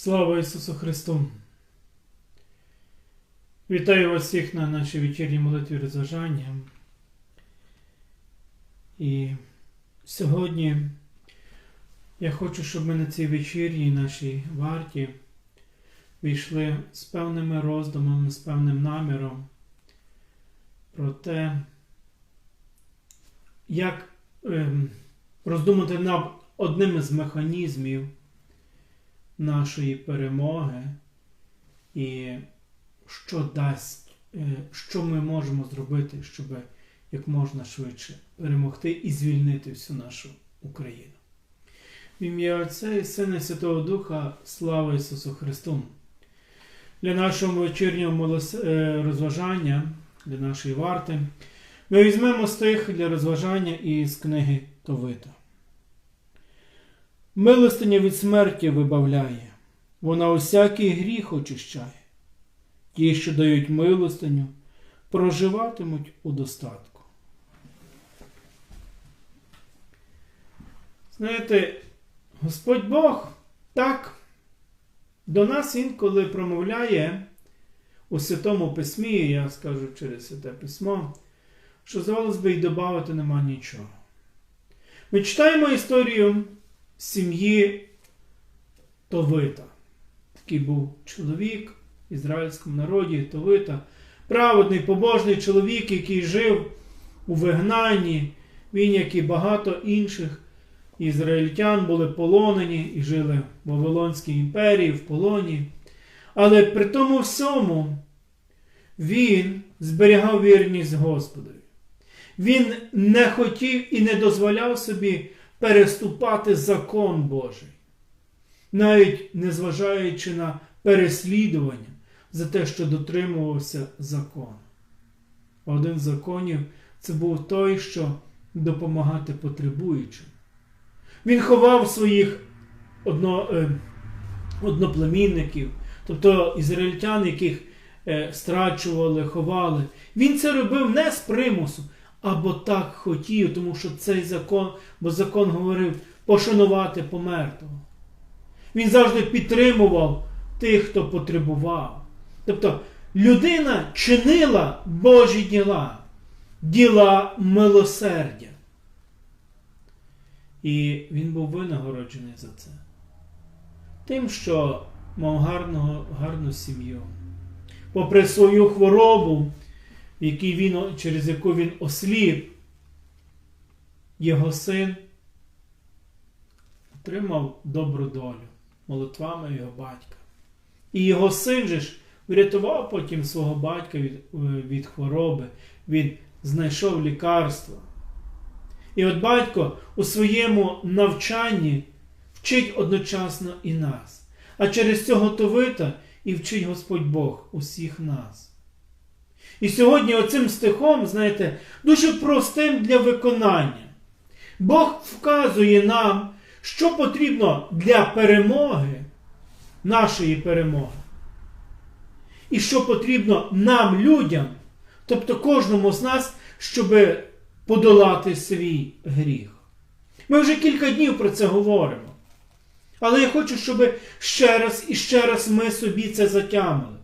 Слава Ісусу Христу! Вітаю вас всіх на нашій вечірній молитві розважання. І сьогодні я хочу, щоб ми на цій вечірній нашій варті війшли з певними роздумами, з певним наміром про те, як ем, роздумати над одним із механізмів нашої перемоги і що дасть, е, що ми можемо зробити, щоб як можна швидше перемогти і звільнити всю нашу Україну. В ім'я Отця і Сина Святого Духа, слава Ісусу Христу! Для нашого вечірнього е, розважання, для нашої варти, ми візьмемо стих для розважання із книги Товита. Милостиня від смерті вибавляє, вона усякий гріх очищає. Ті, що дають милостиню, проживатимуть у достатку. Знаєте, Господь Бог так до нас інколи промовляє у Святому Письмі, я скажу через Святе Письмо, що, здавалось би, і додати нема нічого. Ми читаємо історію сім'ї Товита. Такий був чоловік в ізраїльському народі Товита, праведний, побожний чоловік, який жив у вигнанні. Він, як і багато інших ізраїльтян, були полонені і жили в Вавилонській імперії в полоні. Але при тому всьому він зберігав вірність Господові. Він не хотів і не дозволяв собі переступати закон Божий, навіть незважаючи на переслідування за те, що дотримувався закону. Один з законів це був той, що допомагати потребуючим. Він ховав своїх одно, е, одноплемінників, тобто ізраїльтян, яких е, страчували, ховали. Він це робив не з примусу, або так хотів, тому що цей закон, бо закон говорив пошанувати помертвого. Він завжди підтримував тих, хто потребував. Тобто людина чинила Божі діла, діла милосердя. І він був винагороджений за це. Тим, що мав гарного, гарну сім'ю. Попри свою хворобу, в якій він, через яку він осліп, його син отримав добру долю молитвами його батька. І його син же ж врятував потім свого батька від, від хвороби, він знайшов лікарство. І от батько у своєму навчанні вчить одночасно і нас. А через цього Товита і вчить Господь Бог усіх нас. І сьогодні оцим стихом, знаєте, дуже простим для виконання. Бог вказує нам, що потрібно для перемоги, нашої перемоги. І що потрібно нам, людям, тобто кожному з нас, щоб подолати свій гріх. Ми вже кілька днів про це говоримо. Але я хочу, щоб ще раз і ще раз ми собі це затямили.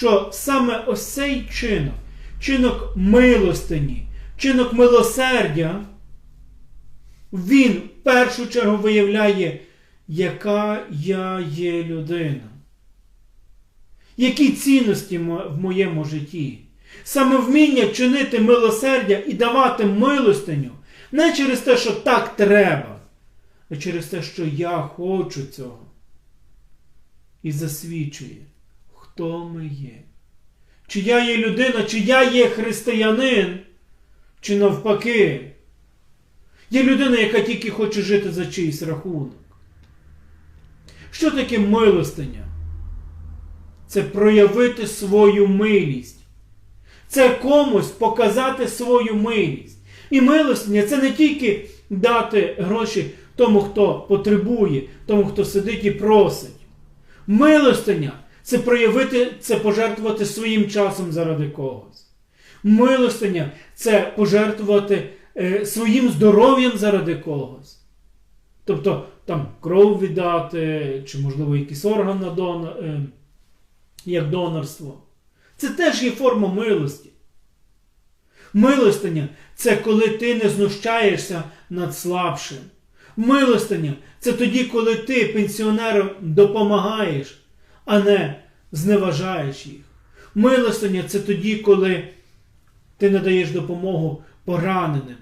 Що саме ось цей чинок, чинок милостині, чинок милосердя, він в першу чергу виявляє, яка я є людина. Які цінності в моєму житті. Саме вміння чинити милосердя і давати милостиню не через те, що так треба, а через те, що я хочу цього. І засвідчує, хто ми є. Чи я є людина, чи я є християнин, чи навпаки. Є людина, яка тільки хоче жити за чийсь рахунок. Що таке милостиня? Це проявити свою милість. Це комусь показати свою милість. І милостиня це не тільки дати гроші тому, хто потребує, тому, хто сидить і просить. Милостиня це проявити, це пожертвувати своїм часом заради когось. Милостиня це пожертвувати е, своїм здоров'ям заради когось. Тобто там кров віддати, чи, можливо, якийсь орган на дон... е, як донорство. Це теж є форма милості. Милостиня це коли ти не знущаєшся над слабшим. Милостиня це тоді, коли ти пенсіонерам допомагаєш, а не зневажаєш їх. Милостиня це тоді, коли ти надаєш допомогу пораненим.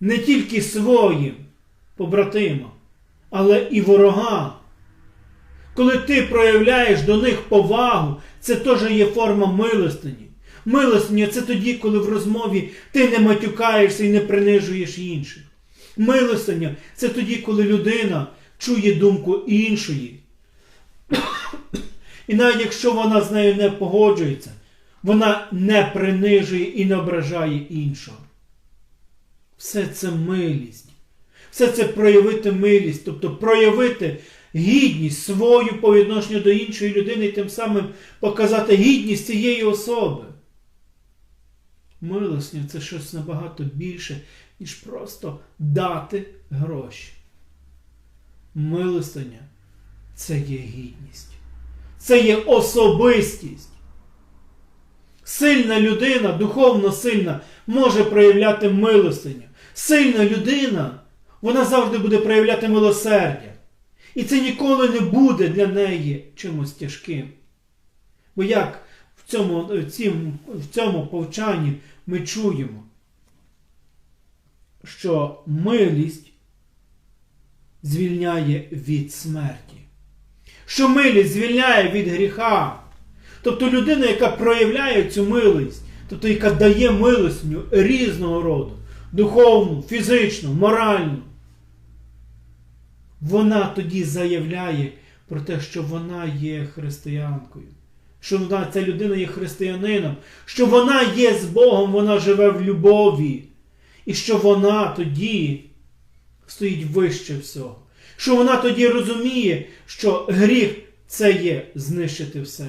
Не тільки своїм побратимам, але і ворогам. Коли ти проявляєш до них повагу, це теж є форма милостині. Милостиня це тоді, коли в розмові ти не матюкаєшся і не принижуєш інших. Милостиня це тоді, коли людина чує думку іншої. І навіть якщо вона з нею не погоджується, вона не принижує і не ображає іншого. Все це милість. Все це проявити милість, тобто проявити гідність свою по відношенню до іншої людини і тим самим показати гідність цієї особи. Милостня це щось набагато більше, ніж просто дати гроші. Милостиня це є гідність. Це є особистість. Сильна людина, духовно сильна, може проявляти милостиню. Сильна людина, вона завжди буде проявляти милосердя. І це ніколи не буде для неї чимось тяжким. Бо як в цьому, в цім, в цьому повчанні ми чуємо, що милість звільняє від смерті, що милість звільняє від гріха. Тобто людина, яка проявляє цю милість, тобто яка дає милостню різного роду, духовну, фізичну, моральну, вона тоді заявляє про те, що вона є християнкою, що вона, ця людина є християнином, що вона є з Богом, вона живе в любові, і що вона тоді стоїть вище всього. Що вона тоді розуміє, що гріх це є знищити все.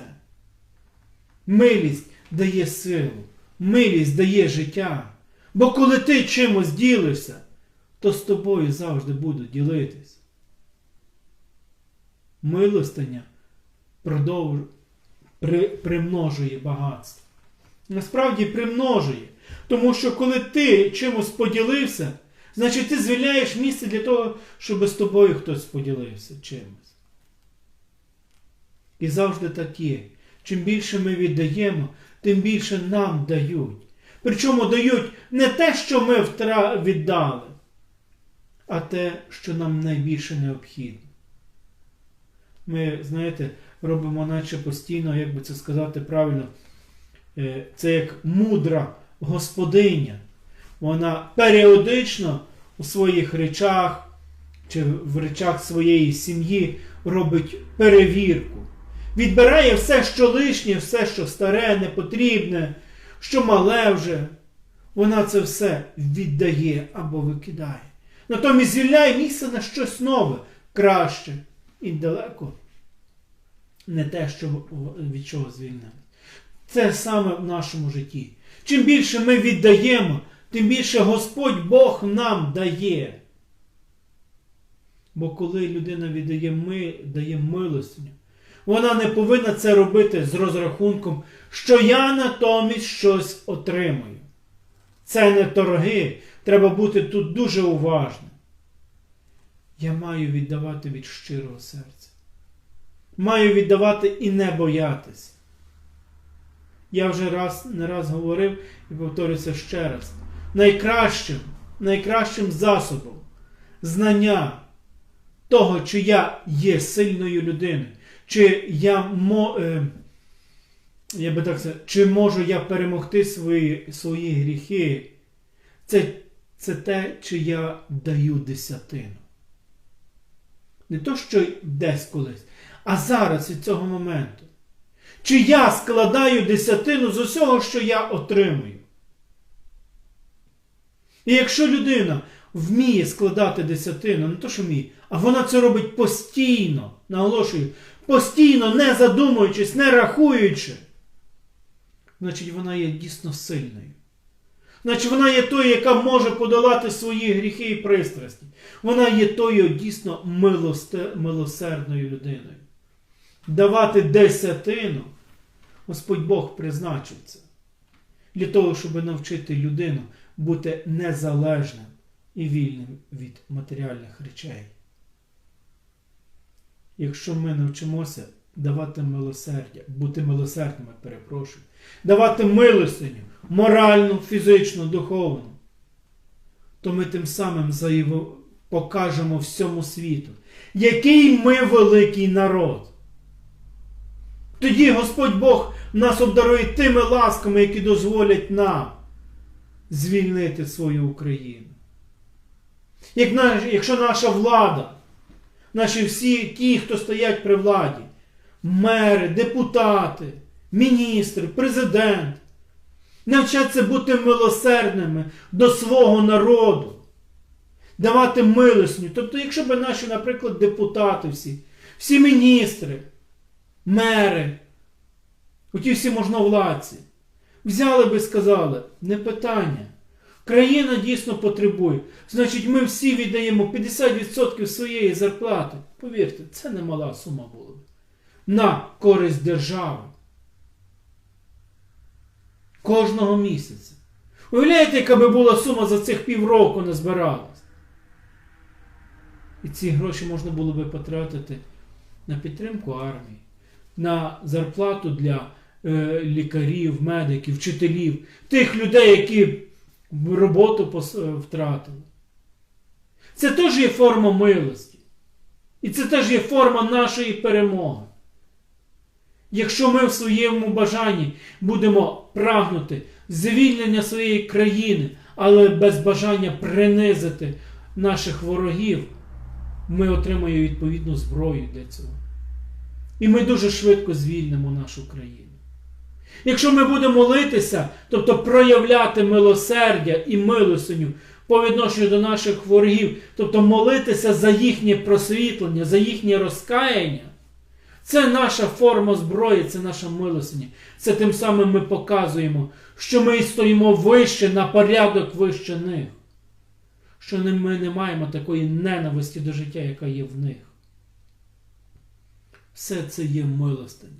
Милість дає силу, милість дає життя. Бо коли ти чимось ділишся, то з тобою завжди будуть ділитись. Милостиня продовж... при... примножує багатство. Насправді примножує. Тому що коли ти чимось поділився, значить ти звільняєш місце для того, щоб з тобою хтось поділився чимось. І завжди так є. Чим більше ми віддаємо, тим більше нам дають. Причому дають не те, що ми втра... віддали, а те, що нам найбільше необхідно. Ми, знаєте, робимо наче постійно, як би це сказати правильно, е, це як мудра господиня. Вона періодично у своїх речах чи в речах своєї сім'ї робить перевірку. Відбирає все, що лишнє, все, що старе, непотрібне, що мале вже. Вона це все віддає або викидає. Натомість звільняє місце на щось нове, краще і далеко не те, що, від чого звільнили. Це саме в нашому житті. Чим більше ми віддаємо, тим більше Господь Бог нам дає. Бо коли людина віддає ми, дає милостиню, вона не повинна це робити з розрахунком, що я натомість щось отримую. Це не торги. Треба бути тут дуже уважним. Я маю віддавати від щирого серця. Маю віддавати і не боятися. Я вже раз не раз говорив і повторюся ще раз. Найкращим, найкращим засобом знання того, чи я є сильною людиною, чи я мо, е, я би так сказав, чи можу я перемогти свої свої гріхи, це, це те, чи я даю десятину. Не то, що десь колись, а зараз від цього моменту. Чи я складаю десятину з усього, що я отримую? І якщо людина вміє складати десятину, не то, що вміє, а вона це робить постійно, наголошую, постійно, не задумуючись, не рахуючи, значить вона є дійсно сильною. Значить, вона є тою, яка може подолати свої гріхи і пристрасті. Вона є тою дійсно милосердною людиною. Давати десятину, Господь Бог призначив це. Для того, щоб навчити людину бути незалежним і вільним від матеріальних речей. Якщо ми навчимося давати милосердя, бути милосердними, перепрошую, давати милостиню, моральну, фізичну, духовну, то ми тим самим заяву- покажемо всьому світу, який ми великий народ. Тоді Господь Бог нас обдарує тими ласками, які дозволять нам звільнити свою Україну. Якщо наша влада, наші всі ті, хто стоять при владі, мери, депутати, міністри, президент, навчаться бути милосердними до свого народу, давати милостню. Тобто, якщо б наші, наприклад, депутати всі, всі міністри, мери, оті всі можновладці, взяли би і сказали, не питання. Країна дійсно потребує. Значить, ми всі віддаємо 50% своєї зарплати. Повірте, це немала сума була б. На користь держави. Кожного місяця. Уявляєте, яка би була сума за цих півроку не збиралась? І ці гроші можна було би потратити на підтримку армії, на зарплату для лікарів, медиків, вчителів, тих людей, які роботу е, втратили. Це теж є форма милості. І це теж є форма нашої перемоги. Якщо ми в своєму бажанні будемо прагнути звільнення своєї країни, але без бажання принизити наших ворогів, ми отримаємо відповідну зброю для цього. І ми дуже швидко звільнимо нашу країну. Якщо ми будемо молитися, тобто проявляти милосердя і милостиню по відношенню до наших ворогів, тобто молитися за їхнє просвітлення, за їхнє розкаяння, це наша форма зброї, це наша милостиня. Це тим самим ми показуємо, що ми стоїмо вище на порядок вище них. Що ми не маємо такої ненависті до життя, яка є в них. Все це є милостиня.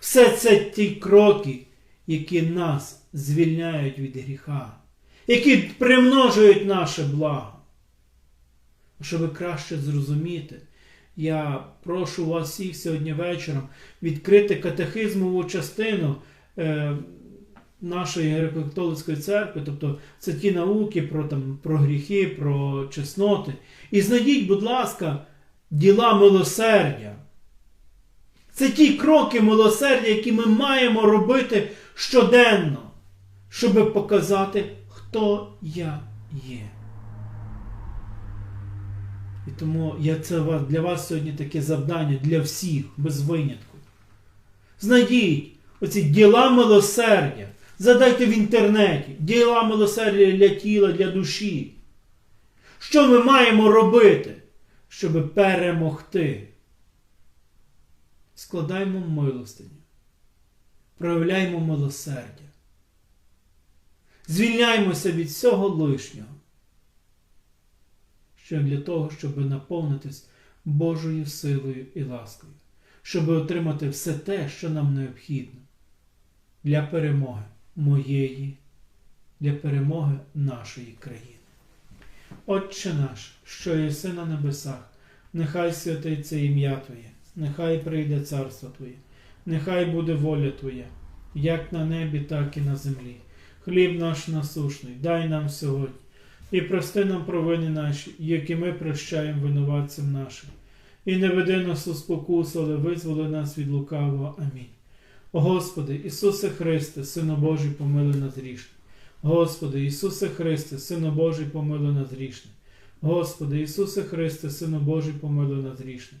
Все це ті кроки, які нас звільняють від гріха, які примножують наше благо. Щоб краще зрозуміти, я прошу вас всіх сьогодні вечором відкрити катехизмову частину е, нашої греко-католицької церкви, тобто це ті науки про, там, про гріхи, про чесноти. І знайдіть, будь ласка, діла милосердя. Це ті кроки милосердя, які ми маємо робити щоденно, щоб показати, хто я є. І тому я це для вас сьогодні таке завдання для всіх, без винятку. Знайдіть оці діла милосердя. Задайте в інтернеті діла милосердя для тіла, для душі. Що ми маємо робити, щоб перемогти? Складаємо милостиню, проявляємо милосердя. Звільняємося від всього лишнього. Що для того, щоб наповнитись Божою силою і ласкою, щоб отримати все те, що нам необхідно для перемоги моєї, для перемоги нашої країни. Отче наш, що єси на небесах, нехай святиться ім'я Твоє, нехай прийде царство Твоє, нехай буде воля Твоя, як на небі, так і на землі. Хліб наш насушний, дай нам сьогодні, і прости нам провини наші, які ми прощаємо винуватцям нашим. І не веди нас у спокусу, але визволи нас від лукавого. Амінь. О Господи, Ісусе Христе, Сину Божий, помилуй нас грішних. Господи, Ісусе Христе, Сину Божий, помилуй нас грішних. Господи, Ісусе Христе, Сину Божий, помилуй нас грішних.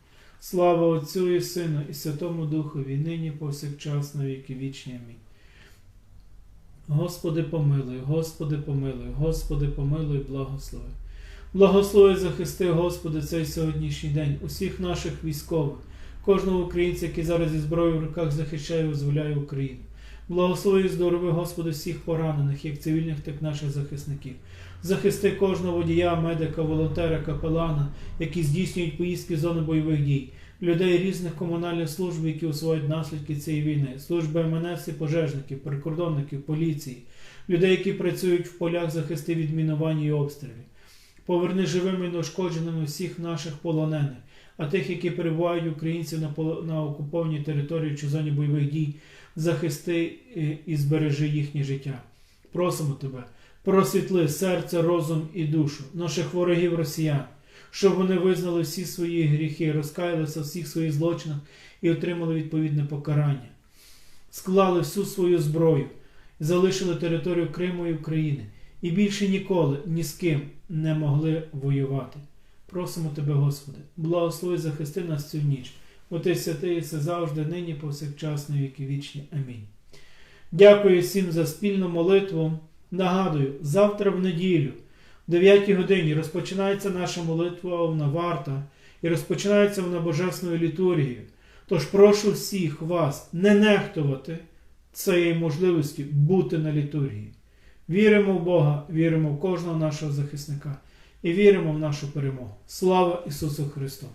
Слава Отцю і Сину, і Святому Духові, нині повсякчас на віки вічні. Амінь. Господи, помилуй, Господи, помилуй, Господи, помилуй, благослови. Благослови захисти, Господи, цей сьогоднішній день, усіх наших військових, кожного українця, який зараз зі зброєю в руках захищає і визволяє Україну. Благослови і здорови, Господи, всіх поранених, як цивільних, так і наших захисників. Захисти кожного водія, медика, волонтера, капелана, які здійснюють поїздки з зони бойових дій, людей різних комунальних служб, які усувають наслідки цієї війни, служби МНС і пожежників, прикордонників, поліції, людей, які працюють в полях захисти від мінувань і обстрілів. Поверни живими і неушкодженими всіх наших полонених, а тих, які перебувають українців на, поло- на окупованій території чи зоні бойових дій, захисти і- і збережи їхнє життя. Просимо тебе, просвітли серце, розум і душу наших ворогів росіян, щоб вони визнали всі свої гріхи, розкаялися в всіх своїх злочинах і отримали відповідне покарання, склали всю свою зброю, залишили територію Криму і України і більше ніколи ні з ким не могли воювати. Просимо тебе, Господи, благослови захисти нас цю ніч. Ти святий, все завжди, нині, повсякчас, на віки вічні. Амінь. Дякую всім за спільну молитву. Нагадую, завтра в неділю, в 9 годині, розпочинається наша молитва варта і розпочинається вона божественною літургією. Тож прошу всіх вас не нехтувати цієї можливості бути на літургії. Віримо в Бога, віримо в кожного нашого захисника і віримо в нашу перемогу. Слава Ісусу Христу!